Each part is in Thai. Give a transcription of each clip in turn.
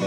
สวั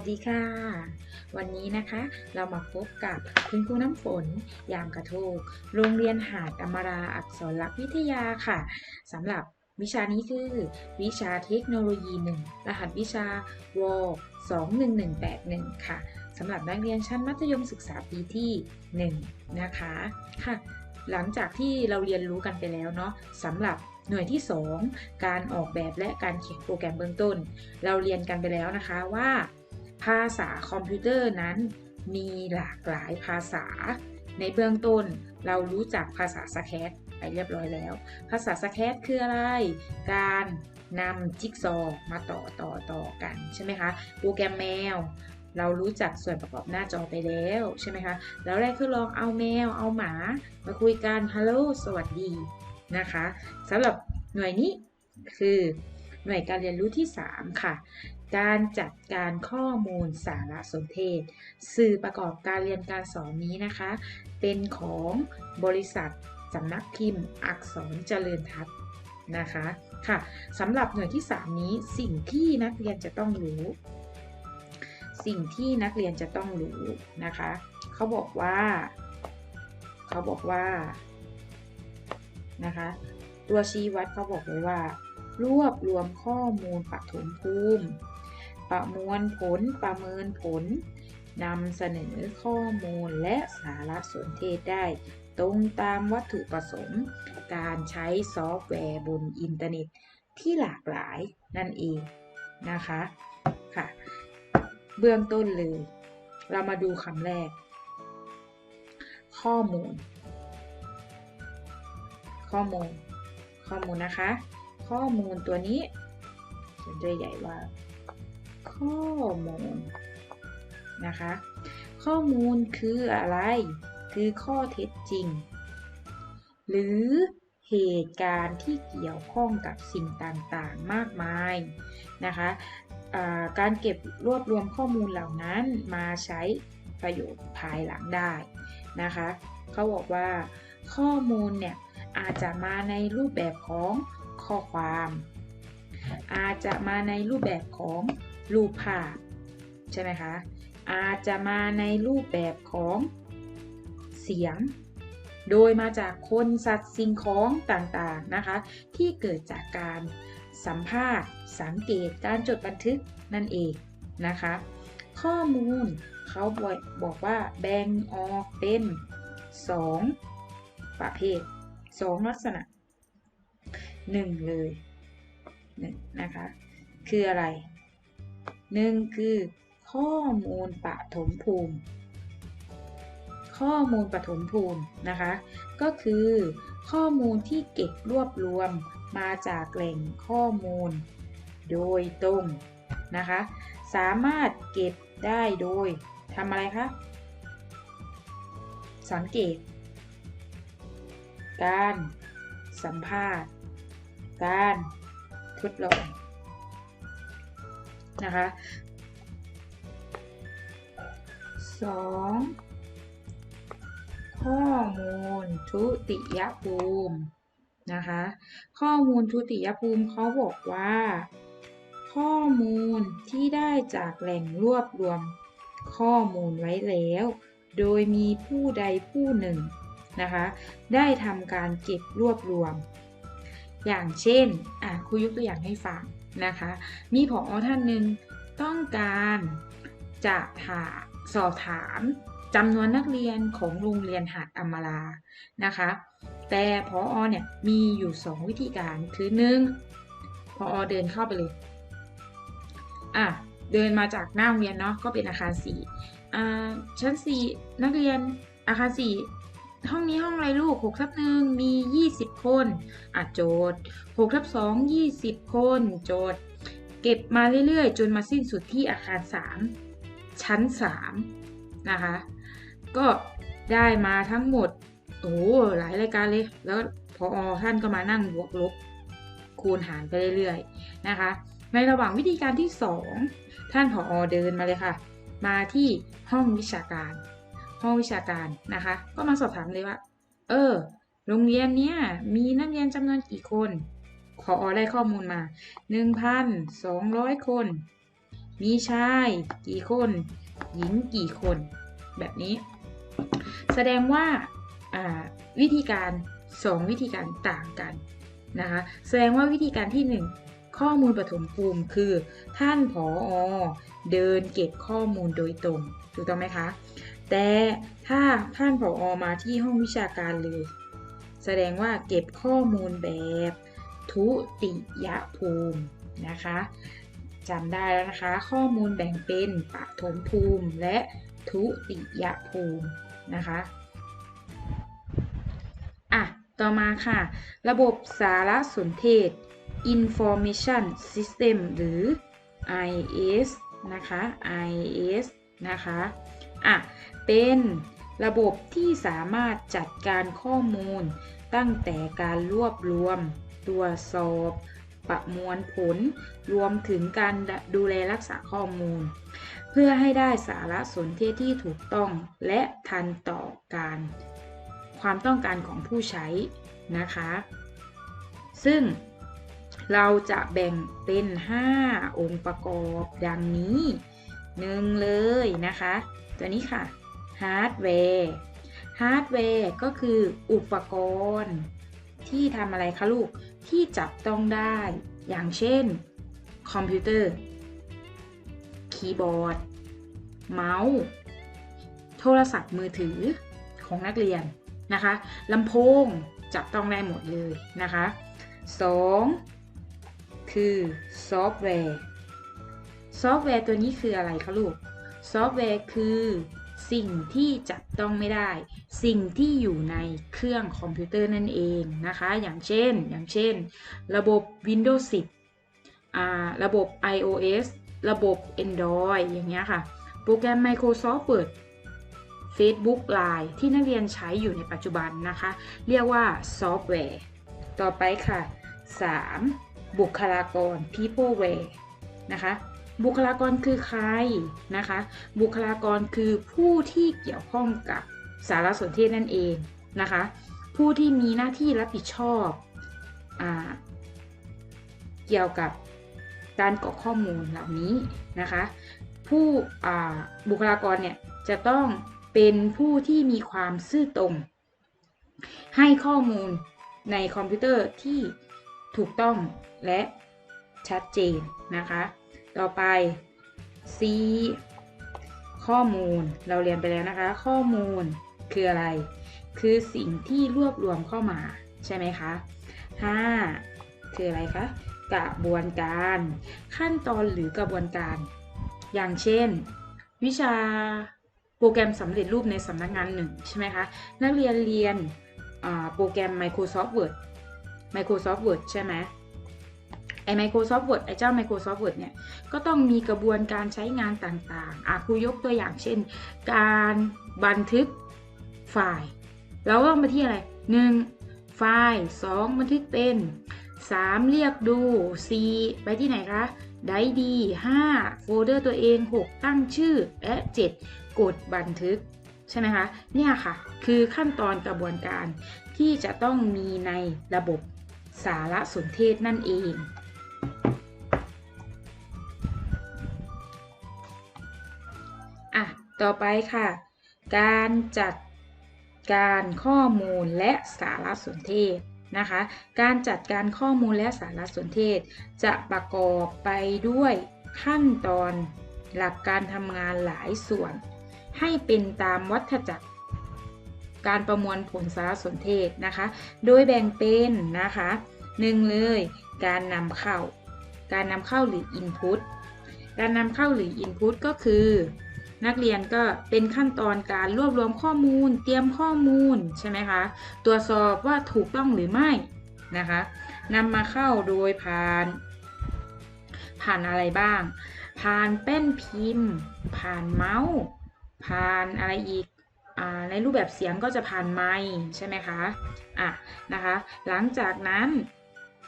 สดีค่ะ วันนี้นะคะเรามาพบกับคุณครูน้ำฝน ยามกระโทก โรงเรียนหาดอมราอักษรลักษณ์วิทยาค่ะสำหรับวิชานี้คือ วิชาเทคโนโลยี1รหัสวิชาว 21181 ค่ะสำหรับนักเรียนชั้นมัธยมศึกษาปีที่ 1 นะคะค่ะหลังจากที่เราเรียนรู้กันไปแล้วเนาะสำหรับหน่วยที่ 2 การออกแบบและการเขียนโปรแกรมเบื้องต้น เราเรียนกันไปแล้วนะคะว่า ภาษาคอมพิวเตอร์นั้นมีหลากหลายภาษา ในเบื้องต้นเรารู้จักภาษาสแคตไปเรียบร้อยแล้ว ภาษาสแคตคืออะไร การ นำจิ๊กซอว์มาต่อต่อต่อกันใช่ไหมคะโปรแกรมแมว เรารู้จักส่วนประกอบหน้าจอไปแล้วใช่ไหมคะแล้วแรกคือลองเอาแมวเอาหมา มาคุยกันฮัลโหลสวัสดีนะคะสำหรับหน่วยนี้คือหน่วยการเรียนรู้ที่ 3 ค่ะ การจัดการข้อมูลสารสนเทศ สื่อประกอบการเรียนการสอนนี้นะคะ เป็นของบริษัทสำนักพิมพ์อักษรเจริญทัศน์นะคะ ค่ะสำหรับหน่วยที่ 3 นี้สิ่งที่นักเรียนจะต้องรู้ สิ่งที่นักเรียนจะต้องรู้นะคะเขาบอกว่าเขาบอกว่านะคะตัวชี้วัดเขาบอกไว้ว่า รวบรวมข้อมูลปฐมภูมิ ประมวลผลประเมินผลนำเสนอข้อมูลและสารสนเทศได้ ตรงตามวัตถุประสงค์ การใช้ซอฟต์แวร์บนอินเทอร์เน็ตที่หลากหลายนั่นเองนะคะค่ะ เบื้องต้นเลย เรามาดูคำแรก ข้อมูล ข้อมูล ข้อมูลนะคะ ข้อมูลตัวนี้เขียนด้วยใหญ่ว่า ข้อมูลนะคะ ข้อมูลคืออะไร คือข้อเท็จจริง หรือเหตุการณ์ที่เกี่ยวข้องกับสิ่งต่างๆมากมายนะคะการเก็บรวบรวมข้อมูลเหล่านั้นมาใช้ประโยชน์ภายหลังได้นะคะเขาบอกว่าข้อมูลเนี่ยอาจจะมาในรูปแบบของข้อความ อาจจะมาในรูปแบบของรูปภาพใช่ไหมคะอาจจะมาในรูปแบบของ เสียง โดยมาจากคนสัตว์สิ่งของต่างๆนะคะ ที่เกิดจากการสัมภาษณ์ สังเกตการจดบันทึกนั่นเองนะคะ ข้อมูลเขาบอกบอกว่าแบ่งออกเป็น 2 ประเภท 2 ลักษณะ 1 เลย1นะคะ คืออะไร 1 คือข้อมูลปฐมภูมิ ข้อมูลปฐมภูมินะคะ ก็คือข้อมูลที่เก็บรวบรวมมาจากแหล่งข้อมูล โดยตรงนะคะ สามารถเก็บได้โดยทำอะไรคะ สังเกต การสัมภาษณ์ การทดลองนะคะสอง ข้อมูลทุติยภูมินะคะ ข้อมูลทุติยภูมิเขาบอกว่า ข้อมูลที่ได้จากแหล่งรวบรวมข้อมูลไว้แล้ว โดยมีผู้ใดผู้หนึ่งนะคะ ได้ทำการเก็บรวบรวม อย่างเช่นอะครูยกตัวอย่างให้ฟังนะคะ มีผอท่านหนึ่งต้องการจะถาสอบถาม จำนวนนักเรียนของโรงเรียนหาดอมรานะคะ แต่พออเนี่ยมีอยู่ 2 วิธีการคือหนึ่งพออเดินเข้าไปเลยอะเดินมาจากหน้าโรงเรียนเนาะก็เป็นอาคาร4อ่าชั้น 4 นักเรียนอาคาร4ห้องนี้ห้องอะไรลูก6ทับหนึ่งมี 20 คนอะโจทย์6ทับ2 20 คน โจทย์ เก็บมาเรื่อยๆ จนมาสิ้นสุดที่อาคาร 3 ชั้น 3 นะคะ ก็ได้มาทั้งหมดโอ้โหหลายรายการเลย แล้วพออท่านก็มานั่งบวกลบคูณหารไปเรื่อยๆนะคะ ในระหว่างวิธีการที่ 2 ท่านผออเดินมาเลยค่ะ มาที่ห้องวิชาการ ห้องวิชาการนะคะ ก็มาสอบถามเลยว่า เออ โรงเรียนเนี้ยมีนักเรียนจำนวนกี่คนขอได้ข้อมูลมา 1,200 คน มีชายกี่คน หญิงกี่คน แบบนี้ แสดงว่าวิธีการ 2 วิธีการต่างกันนะคะแสดงว่าวิธีการที่ 1 ข้อมูลปฐมภูมิคือ ท่านผออเดินเก็บข้อมูลโดยตรงถูกต้องไหมคะแต่ถ้าท่านผออมาที่ห้องวิชาการเลย แสดงว่าเก็บข้อมูลแบบทุติยภูมินะคะจำได้แล้วนะคะ ข้อมูลแบ่งเป็นปฐมภูมิและทุติยภูมิ นะคะอะต่อมาค่ะ ระบบสารสนเทศ Information System หรือ IS นะคะ IS นะคะอะเป็นระบบที่สามารถจัดการข้อมูลตั้งแต่การรวบรวม ตรวจสอบ ประมวลผล รวมถึงการดูแลรักษาข้อมูล เพื่อให้ได้สารสนเทศที่ถูกต้องและทันต่อการความต้องการของผู้ใช้นะคะ ซึ่งเราจะแบ่งเป็น 5 องค์ประกอบดังนี้หนึ่งเลยนะคะ ตัวนี้ค่ะฮาร์ดแวร์ฮาร์ดแวร์ก็คืออุปกรณ์ ที่ทำอะไรคะลูกที่จับต้องได้ อย่างเช่น คอมพิวเตอร์ คีย์บอร์ด เมาส์ โทรศัพท์มือถือของนักเรียนนะคะลำโพงจับต้องได้หมดเลยนะคะ 2. คือซอฟต์แวร์ ซอฟต์แวร์ตัวนี้คืออะไรคะลูก ซอฟต์แวร์คือ สิ่งที่จับต้องไม่ได้ สิ่งที่อยู่ในเครื่องคอมพิวเตอร์นั่นเองนะคะ อย่างเช่น อย่างเช่น ระบบ Windows 10 ระบบ iOS ระบบ Android อย่างเงี้ยค่ะ โปรแกรม Microsoft Word Facebook Line ที่นักเรียนใช้อยู่ในปัจจุบันนะคะ เรียกว่าซอฟต์แวร์ ต่อไปค่ะ 3. บุคลากร Peopleware นะคะ บุคลากรคือใครนะคะ บุคลากรคือผู้ที่เกี่ยวข้องกับสารสนเทศนั่นเองนะคะ ผู้ที่มีหน้าที่รับผิดชอบอเกี่ยวกับการกรอกข้อมูลเหล่านี้นะคะ ผู้บุคลากรเนี่ยจะต้องเป็นผู้ที่มีความซื่อตรง ให้ข้อมูลในคอมพิวเตอร์ที่ถูกต้องและชัดเจนนะคะ ต่อไป C ข้อมูลเราเรียนไปแล้วนะคะ ข้อมูลคืออะไร คือสิ่งที่รวบรวมเข้ามาใช่ไหมคะ 5. คืออะไรคะกระบวนการ ขั้นตอนหรือกระบวนการ อย่างเช่น วิชาโปรแกรมสำเร็จรูปในสำนักงานหนึ่งใช่ไหมคะ นักเรียนเรียนโปรแกรม Microsoft Word Microsoft Word ใช่ไหม ไอ้ Microsoft Word ไอ้เจ้า Microsoft Word เนี่ย ก็ต้องมีกระบวนการใช้งานต่างๆ อะครูยกตัวอย่างเช่น การบันทึกไฟล์ เราต้องไปที่อะไร 1. ไฟล์ 2. บันทึกเป็น 3. เรียกดู 4. ไปที่ไหนคะได้ดี 5. โฟลเดอร์ตัวเอง 6. ตั้งชื่อ และ 7. กดบันทึก ใช่ไหมคะ เนี่ยค่ะ คือขั้นตอนกระบวนการที่จะต้องมีในระบบสารสนเทศนั่นเอง ต่อไปค่ะ การจัดการข้อมูลและสารสนเทศนะคะ การจัดการข้อมูลและสารสนเทศ จะประกอบไปด้วยขั้นตอนหลักการทำงานหลายส่วน ให้เป็นตามวัฏจักร การประมวลผลสารสนเทศนะคะ โดยแบ่งเป็นนะคะหนึ่งเลย การนำเข้า การนำเข้าหรือ Input การนำเข้าหรือ Input ก็คือ นักเรียนก็เป็นขั้นตอนการรวบรวมข้อมูล เตรียมข้อมูลใช่ไหมคะ ตรวจสอบว่าถูกต้องหรือไม่นะคะนำมาเข้าโดยผ่าน ผ่านอะไรบ้าง ผ่านแป้นพิมพ์ ผ่านเมาส์ ผ่านอะไรอีกอในรูปแบบเสียงก็จะผ่านไมค์ใช่ไหมคะอะนะคะ หลังจากนั้น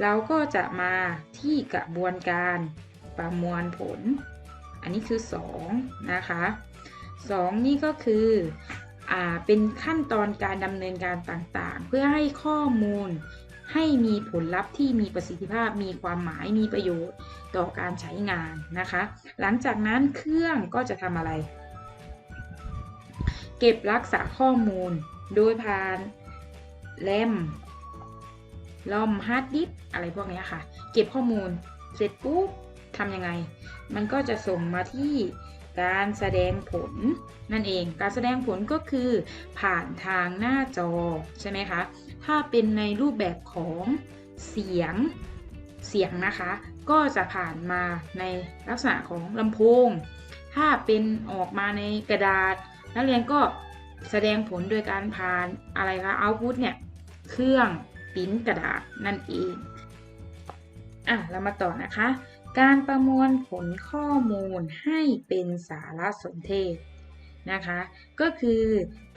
เราก็จะมาที่กระบวนการประมวลผล อันนี้คือ2นะคะ2นี่ก็คืออ่าเป็นขั้นตอนการดำเนินการต่างๆ เพื่อให้ข้อมูลให้มีผลลัพธ์ที่มีประสิทธิภาพ มีความหมาย มีประโยชน์ต่อการใช้งานนะคะ หลังจากนั้นเครื่องก็จะทำอะไร เก็บรักษาข้อมูล โดยผ่านแรมลอมฮาร์ดดิสอะไรพวกนี้ค่ะ เก็บข้อมูล เสร็จปุ๊บ ทำยังไง มันก็จะส่งมาที่การแสดงผลนั่นเอง การแสดงผลก็คือผ่านทางหน้าจอใช่ไหมคะ ถ้าเป็นในรูปแบบของเสียงเสียงนะคะ ก็จะผ่านมาในลักษณะของลำโพง ถ้าเป็นออกมาในกระดาษ นักเรียนก็แสดงผลโดยการผ่านอะไรคะเอาพุตเนี่ย เครื่องปิ้นกระดาษนั่นเอง อะ เรามาต่อนะคะ การประมวลผลข้อมูลให้เป็นสารสนเทศนะคะ ก็คือ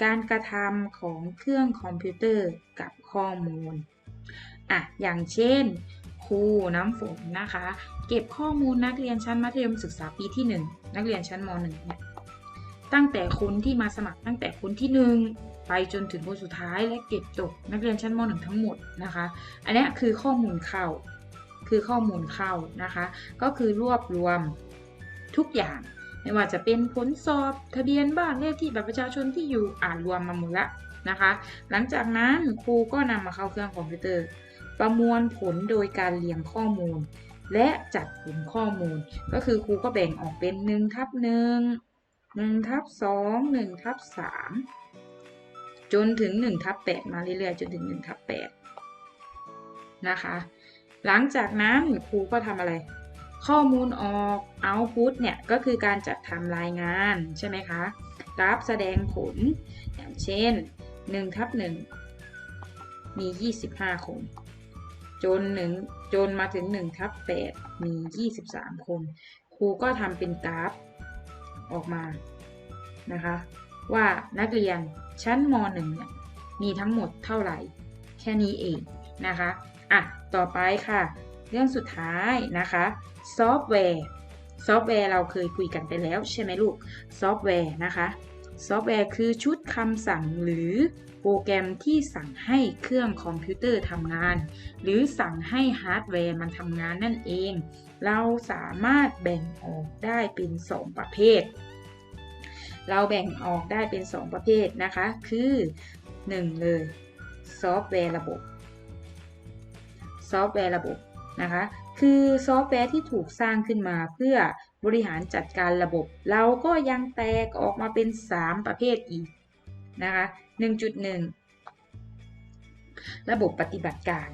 การกระทำของเครื่องคอมพิวเตอร์กับข้อมูลอะอย่างเช่น ครูน้ำฝนนะคะ เก็บข้อมูลนักเรียนชั้นมัธยมศึกษาปีที่ 1 นักเรียนชั้นม .1 เนี่ยตั้งแต่คนที่มาสมัครตั้งแต่คนที่ 1 ไปจนถึงคนสุดท้ายและเก็บตกนักเรียนชั้นม .1 ทั้งหมดนะคะ อันนี้คือข้อมูลเข้า คือข้อมูลเข้านะคะ ก็คือรวบรวมทุกอย่าง ไม่ว่าจะเป็นผลสอบทะเบียนบ้านเลขที่บัตรประชาชนที่อยู่อ่านรวมมาหมดละนะคะ หลังจากนั้นครูก็นำมาเข้าเครื่องคอมพิวเตอร์ ประมวลผลโดยการเรียงข้อมูล และจัดผลข้อมูล ก็คือครูก็แบ่งออกเป็น1ทับ1 1ทับ2 1ทับ3จนถึง1ทับ8มาเรื่อยๆ จนถึง1ทับ8นะคะ หลังจากนั้นครูก็ทำอะไร ข้อมูลออก output เนี่ยก็คือการจัดทำรายงานใช่ไหมคะกราฟแสดงผล อย่างเช่น1ทับ1มี 25 คน จน1จนมาถึง1ทับ8มี 23 คน ครูก็ทำเป็นกราฟออกมานะคะว่านักเรียนชั้นม .1 เนี่ยมีทั้งหมดเท่าไหร่ แค่นี้เองนะคะ อะ ต่อไปค่ะ เรื่องสุดท้ายนะคะ ซอฟต์แวร์ ซอฟต์แวร์เราเคยคุยกันไปแล้วใช่ไหมลูก ซอฟต์แวร์นะคะ ซอฟต์แวร์คือชุดคำสั่งหรือโปรแกรมที่สั่งให้เครื่องคอมพิวเตอร์ทำงาน หรือสั่งให้ฮาร์ดแวร์มันทำงานนั่นเอง เราสามารถแบ่งออกได้เป็น 2 ประเภท เราแบ่งออกได้เป็น 2 ประเภทนะคะ คือ 1 เลย ซอฟต์แวร์ระบบ ซอฟต์แวร์ระบบนะคะ คือซอฟต์แวร์ที่ถูกสร้างขึ้นมาเพื่อบริหารจัดการระบบ เราก็ยังแตกออกมาเป็น 3 ประเภทอีกนะคะ1.1 ระบบปฏิบัติการ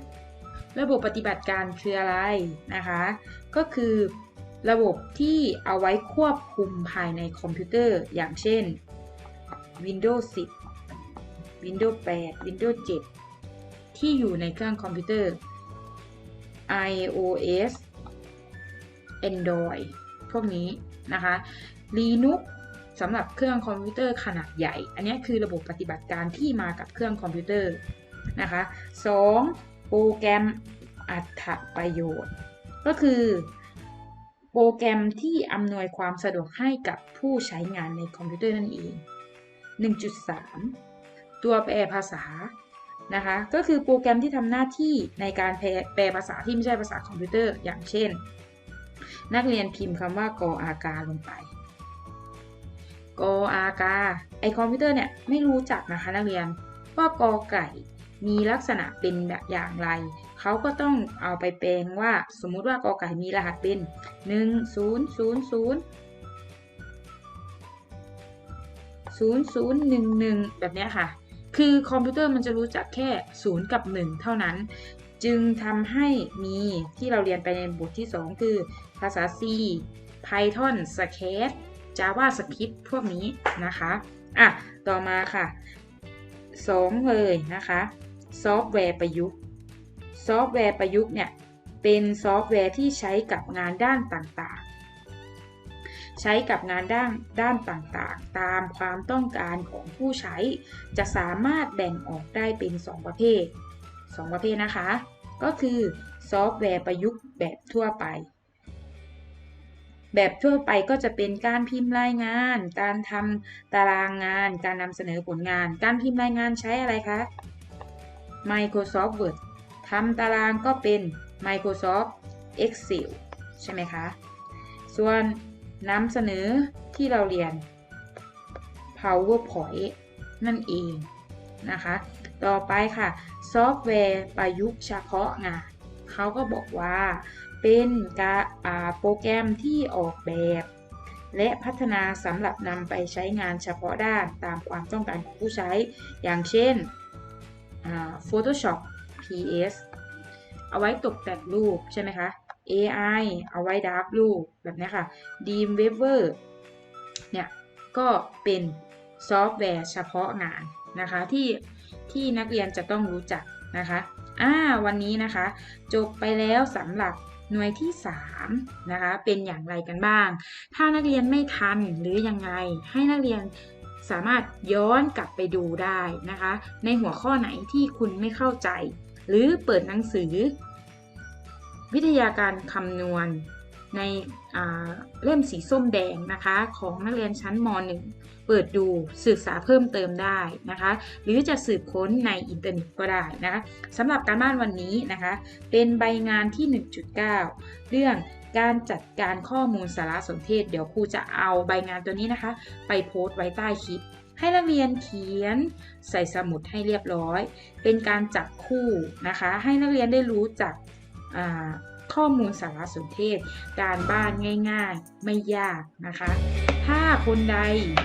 ระบบปฏิบัติการคืออะไรนะคะ ก็คือระบบที่เอาไว้ควบคุมภายในคอมพิวเตอร์อย่างเช่น Windows 10 Windows 8 Windows 7 ที่อยู่ในเครื่องคอมพิวเตอร์ iOS Android พวกนี้นะคะ Linux สำหรับเครื่องคอมพิวเตอร์ขนาดใหญ่ อันนี้คือระบบปฏิบัติการที่มากับเครื่องคอมพิวเตอร์นะคะ 2. โปรแกรมอัตประโยชน์ ก็คือโปรแกรมที่อำนวยความสะดวกให้กับผู้ใช้งานในคอมพิวเตอร์นั่นเอง 1.3 ตัวแปลภาษา นะคะ ก็คือโปรแกรมที่ทำหน้าที่ในการแปลภาษาที่ไม่ใช่ภาษาคอมพิวเตอร์ อย่างเช่น นักเรียนพิมพ์คำว่ากออากาลงไปกออากาไอคอมพิวเตอร์เนี่ยไม่รู้จักนะคะนักเรียนว่ากอไก่มีลักษณะเป็นแบบอย่างไร เขาก็ต้องเอาไปแปลงว่า สมมุติว่ากอไก่มีรหัสเป็น 1 0 0 0 0 0 0 1 1 แบบนี้ค่ะ คือคอมพิวเตอร์มันจะรู้จักแค่ 0 กับ 1 เท่านั้น จึงทำให้มีที่เราเรียนไปในบทที่ 2 คือ ภาษา C Python Sketch JavaScript พวกนี้นะคะ อะ ต่อมาค่ะ 2 เลยนะคะ ซอฟต์แวร์ประยุกต์ ซอฟต์แวร์ประยุกต์เนี่ย เป็นซอฟต์แวร์ที่ใช้กับงานด้านต่าง ใช้กับงานด้านด้านต่างๆ ตามความต้องการของผู้ใช้ จะสามารถแบ่งออกได้เป็น 2 ประเภท 2 ประเภทนะคะ ก็คือซอฟต์แวร์ประยุกต์แบบทั่วไป แบบทั่วไปก็จะเป็นการพิมพ์รายงาน การทำตารางงาน การนำเสนอผลงาน การพิมพ์รายงานใช้อะไรคะ Microsoft Word ทำตารางก็เป็น Microsoft Excel ใช่ไหมคะ ส่วน นำเสนอที่เราเรียน PowerPoint นั่นเองนะคะ ต่อไปค่ะซอฟต์แวร์ประยุกต์เฉพาะงานเขาก็บอกว่าเป็นการโปรแกรมที่ออกแบบ และพัฒนาสำหรับนำไปใช้งานเฉพาะด้านตามความต้องการของผู้ใช้ อย่างเช่น Photoshop PS เอาไว้ตกแต่งรูปใช่ไหมคะ AI เอาไว้ดราฟรูปแบบนี้ค่ะ Dreamweaver เนี่ยก็เป็นซอฟต์แวร์เฉพาะงานนะคะที่ที่นักเรียนจะต้องรู้จักนะคะอ่าวันนี้นะคะ จบไปแล้วสำหรับหน่วยที่3นะคะเป็นอย่างไรกันบ้าง ถ้านักเรียนไม่ทันหรือยังไงให้นักเรียนสามารถย้อนกลับไปดูได้นะคะ ในหัวข้อไหนที่คุณไม่เข้าใจ หรือเปิดหนังสือ วิทยาการคำนวณในเล่มสีส้มแดงนะคะของนักเรียนชั้นม .1 เปิดดูศึกษาเพิ่มเติมได้นะคะ หรือจะสืบค้นในอินเทอร์เน็ตก็ได้นะคะสำหรับการบ้านวันนี้นะคะ เป็นใบงานที่ 1.9 เรื่องการจัดการข้อมูลสารสนเทศ เดี๋ยวครูจะเอาใบงานตัวนี้นะคะ ไปโพสต์ไว้ใต้คลิป ให้นักเรียนเขียนใส่สมุดให้เรียบร้อย เป็นการจับคู่นะคะ ให้นักเรียนได้รู้จัก ข้อมูลสารสนเทศ การบ้านง่าย ๆ ไม่ยากนะคะ ถ้าคนใด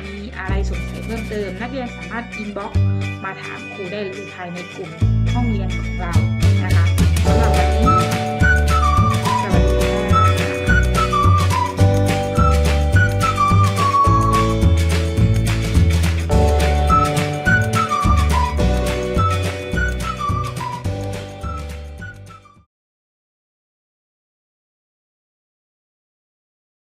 มีอะไรสงสัยเพิ่มเติม นักเรียนสามารถอินบ็อกซ์มาถามครูได้เลยภายในกลุ่มห้องเรียนของเรา